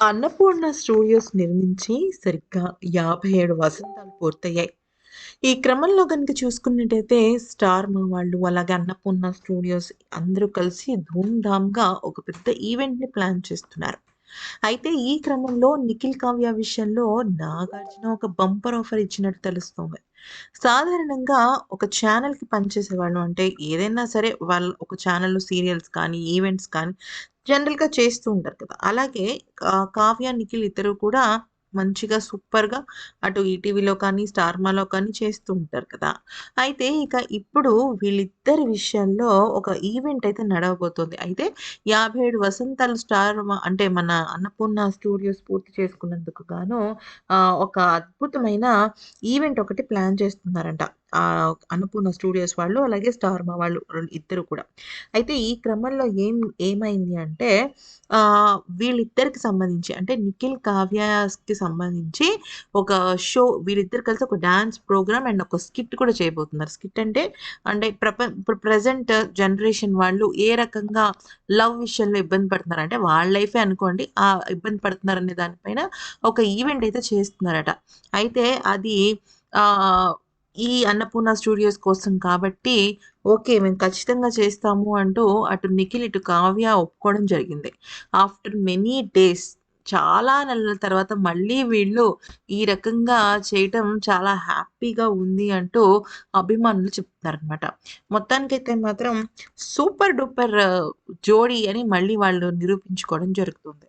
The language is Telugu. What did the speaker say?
అన్నపూర్ణ స్టూడియోస్ నిర్మించి సరిగ్గా 57 వసంతాలు పూర్తయ్యాయి. ఈ క్రమంలో కనుక చూసుకున్నట్టయితే స్టార్ మా వాళ్ళు, అలాగే అన్నపూర్ణ స్టూడియోస్ అందరూ కలిసి ధూమ్‌ధామ్‌గా ఒక పెద్ద ఈవెంట్‌ని ప్లాన్ చేస్తున్నారు. అయితే ఈ క్రమంలో నిఖిల్, కావ్య విషయంలో నాగార్జున ఒక బంపర్ ఆఫర్ ఇచ్చినట్టు తెలుస్తోంది. సాధారణంగా ఒక ఛానల్కి పనిచేసేవాళ్ళు అంటే ఏదైనా సరే వాళ్ళు ఒక ఛానల్లో సీరియల్స్ కానీ, ఈవెంట్స్ కానీ జనరల్‌గా చేస్తూ ఉంటారు కదా! అలాగే కావ్య, నిఖిల్ ఇద్దరు కూడా మంచిగా సూపర్‌గా అటు ఈటీవీలో కానీ, స్టార్మాలో కానీ చేస్తూ ఉంటారు కదా! అయితే ఇక ఇప్పుడు వీళ్ళిద్దరి విషయంలో ఒక ఈవెంట్ అయితే నడవబోతోంది. అయితే 57 వసంతాలు స్టార్ అంటే మన అన్నపూర్ణ స్టూడియోస్ పూర్తి చేసుకున్నందుకు గాను ఒక అద్భుతమైన ఈవెంట్ ఒకటి ప్లాన్ చేస్తున్నారంట. అన్నపూర్ణ స్టూడియోస్ వాళ్ళు, అలాగే స్టార్మ వాళ్ళు ఇద్దరు కూడా. అయితే ఈ క్రమంలో ఏం ఏమైంది అంటే వీళ్ళిద్దరికి సంబంధించి అంటే నిఖిల్, కావ్యాస్కి సంబంధించి ఒక షో వీళ్ళిద్దరు కలిసి ఒక డ్యాన్స్ ప్రోగ్రామ్ అండ్ ఒక స్కిట్ కూడా చేయబోతున్నారు. స్కిట్ అంటే, అంటే ప్రప ఇప్పుడు ప్రెజెంట్ జనరేషన్ వాళ్ళు ఏ రకంగా లవ్ విషయంలో ఇబ్బంది పడుతున్నారు అంటే వాళ్ళ లైఫే అనుకోండి. ఆ ఇబ్బంది పడుతున్నారనే దానిపైన ఒక ఈవెంట్ అయితే చేస్తున్నారట. అయితే అది ఈ అన్నపూర్ణ స్టూడియోస్ కోసం కాబట్టి ఓకే. మేము ఖచ్చితంగా చేస్తాము అంటూ అటు నిఖిల్, ఇటు కావ్య ఒప్పుకోవడం జరిగింది. ఆఫ్టర్ మెనీ డేస్ చాలా నెలల తర్వాత మళ్ళీ వీళ్ళు ఈ రకంగా చేయటం చాలా హ్యాపీగా ఉంది అంటూ అభిమానులు చెప్తున్నారనమాట. మొత్తానికైతే మాత్రం సూపర్ డూపర్ జోడీ అని మళ్ళీ వాళ్ళు నిరూపించుకోవడం జరుగుతుంది.